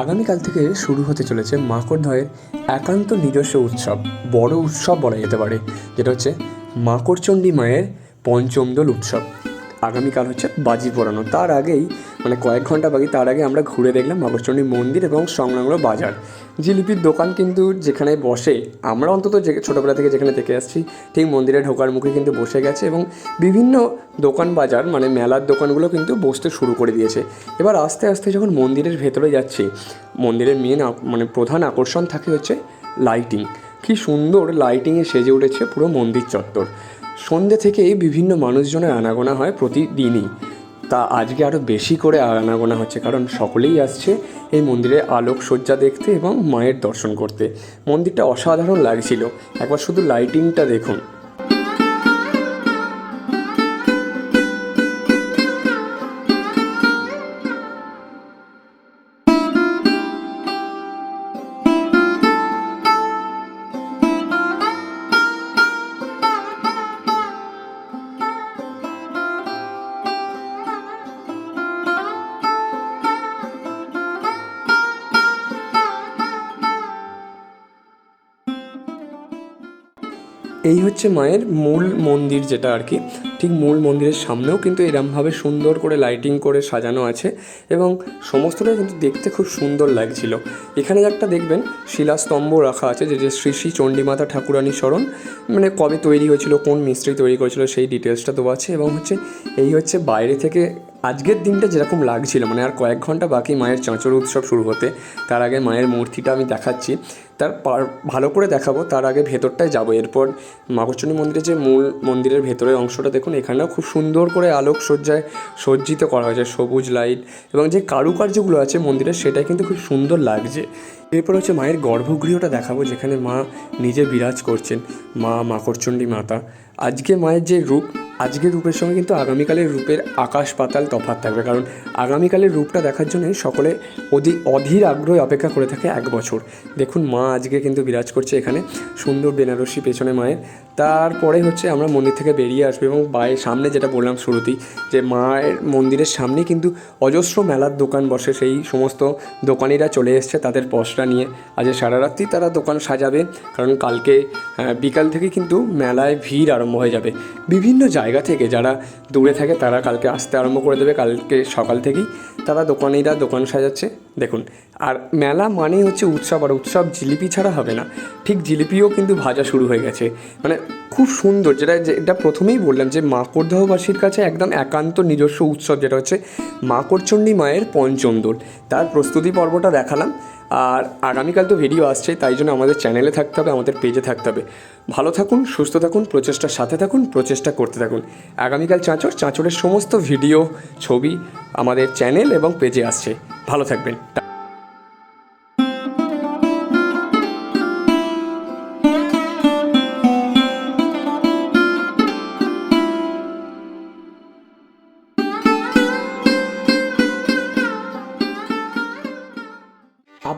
আগামীকাল থেকে শুরু হতে চলেছে মাকড়ধয়ের একান্ত নিজস্ব উৎসব, বড় উৎসব বলা যেতে পারে, যেটা হচ্ছে মাকড়চণ্ডী মায়ের পঞ্চম দোল উৎসব। আগামীকাল হচ্ছে বাজি পোড়ানো। তার আগেই মানে কয়েক ঘণ্টা বাকি, তার আগে আমরা ঘুরে দেখলাম মাকড়চণ্ডী মন্দির এবং সংলগ্ন বাজার। জিলিপির দোকান কিন্তু যেখানে বসে, আমরা অন্তত যে ছোটোবেলা থেকে যেখানে দেখে আসছি, ঠিক মন্দিরে ঢোকার মুখে কিন্তু বসে গেছে এবং বিভিন্ন দোকান বাজার মানে মেলার দোকানগুলো কিন্তু বসতে শুরু করে দিয়েছে। এবার আস্তে আস্তে যখন মন্দিরের ভেতরে যাচ্ছি, মন্দিরের মেন মানে প্রধান আকর্ষণ থাকে হচ্ছে লাইটিং কি সুন্দর লাইটিংয়ে সেজে উঠেছে পুরো মন্দির চত্বর। সন্ধ্যে থেকেই বিভিন্ন মানুষজনের আনাগোনা হয় প্রতিদিনই। তা আজকে আরও বেশি করে আনাগোনা হচ্ছে কারণ সকলেই আসছে এই মন্দিরে আলোকসজ্জা দেখতে এবং মায়ের দর্শন করতে। মন্দিরটা অসাধারণ লাগছিল। একবার শুধু লাইটিংটা দেখুন। এই হচ্ছে মায়ের মূল মন্দির যেটা আর কি। ঠিক মূল মন্দিরের সামনেও কিন্তু এরমভাবে সুন্দর করে লাইটিং করে সাজানো আছে এবং সমস্তটাই কিন্তু দেখতে খুব সুন্দর লাগছিল। এখানে একটা দেখবেন শিলাস্তম্ভ রাখা আছে যে যে শ্রী শ্রী চণ্ডীমাতা ঠাকুরানী স্মরণ মানে কবে তৈরি হয়েছিল, কোন মিস্ত্রি তৈরি করেছিল সেই ডিটেলসটা দেওয়া আছে এবং হচ্ছে এই হচ্ছে বাইরে থেকে আজকের দিনটা যেরকম লাগছিল মানে আর কয়েক ঘণ্টা বাকি মায়ের চাঁচর উৎসব শুরু হতে, তার আগে মায়ের মূর্তিটা আমি দেখাচ্ছি। তার ভালো করে দেখাবো, তার আগে ভেতরটায় যাব। এরপর মাগরচণ্ডী মন্দিরের যে মূল মন্দিরের ভেতরের অংশটা দেখুন, এখানেও খুব সুন্দর করে আলোকসজ্জায় সজ্জিত করা হয়েছে, সবুজ লাইট এবং যে কারুকার্যগুলো আছে মন্দিরের সেটা কিন্তু খুব সুন্দর লাগছে। এরপর হচ্ছে মায়ের গর্ভগৃহটা দেখাবো, যেখানে মা নিজে বিরাজ করছেন, মা মাকড়চণ্ডী মাতা। আজকে মায়ের যে রূপ আজকের রূপের সঙ্গে কিন্তু আগামীকালের রূপের আকাশ পাতাল তফাৎ থাকবে। কারণ আগামীকালের রূপটা দেখার জন্য সকলে অধি, অধীর আগ্রহে অপেক্ষা করে থাকে এক বছর। দেখুন মা আজকে কিন্তু বিরাজ করছে এখানে, সুন্দর বেনারসি পেছনে মায়ের। তারপরে হচ্ছে আমরা মন্দির থেকে বেরিয়ে আসব এবং বাইরের সামনে যেটা বললাম শুরুতেই, যে মায়ের মন্দিরের সামনে কিন্তু অজস্র মেলার দোকান বসে। সেই সমস্ত দোকানিরা চলে এসছে তাদের পসরা নিয়ে। আজ সারা রাত্রি তারা দোকান সাজাবে। কারণ কালকে বিকাল থেকে কিন্তু মেলায় ভিড় আরম্ভ হয়ে যাবে। বিভিন্ন জায়গা থেকে যারা দূরে থাকে তারা কালকে আসতে আরম্ভ করে দেবে কালকে সকাল থেকেই। তারা দোকানিরা দোকান সাজাচ্ছে। দেখুন, আর মেলা মানেই হচ্ছে উৎসব, আর উৎসব জিলিপি ছাড়া হবে না। ঠিক জিলিপিও কিন্তু ভাজা শুরু হয়ে গেছে। মানে খুব সুন্দর যেটা যেটা প্রথমেই বললাম যে মাকড়দহবাসীর কাছে একদম একান্ত নিজস্ব উৎসব যেটা হচ্ছে মাকড়চণ্ডী মায়ের পঞ্চম দোল। তার প্রস্তুতি পর্বটা দেখালাম। আর আগামীকাল তো ভিডিও আসছে, তাই জন্য আমাদের চ্যানেলে থাকতে হবে, আমাদের পেজে থাকতে হবে। ভালো থাকুন, সুস্থ থাকুন, প্রচেষ্টার সাথে থাকুন, প্রচেষ্টা করতে থাকুন। আগামীকাল চাঁচর, চাঁচরের সমস্ত ভিডিও ছবি আমাদের চ্যানেল এবং পেজে আসছে। ভালো থাকবেন।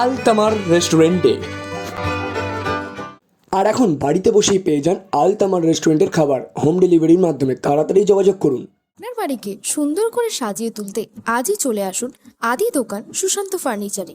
আল তামার রেস্টুরেন্টে। আর এখন বাড়িতে বসেই পেয়ে যান আল তামার রেস্টুরেন্টের খাবার। হোম ডেলিভারির মাধ্যমে তাড়াতাড়ি যোগাযোগ করুন। আপনার বাড়িকে সুন্দর করে সাজিয়ে তুলতে আজই চলে আসুন আদি দোকান সুশান্ত ফার্নিচারে।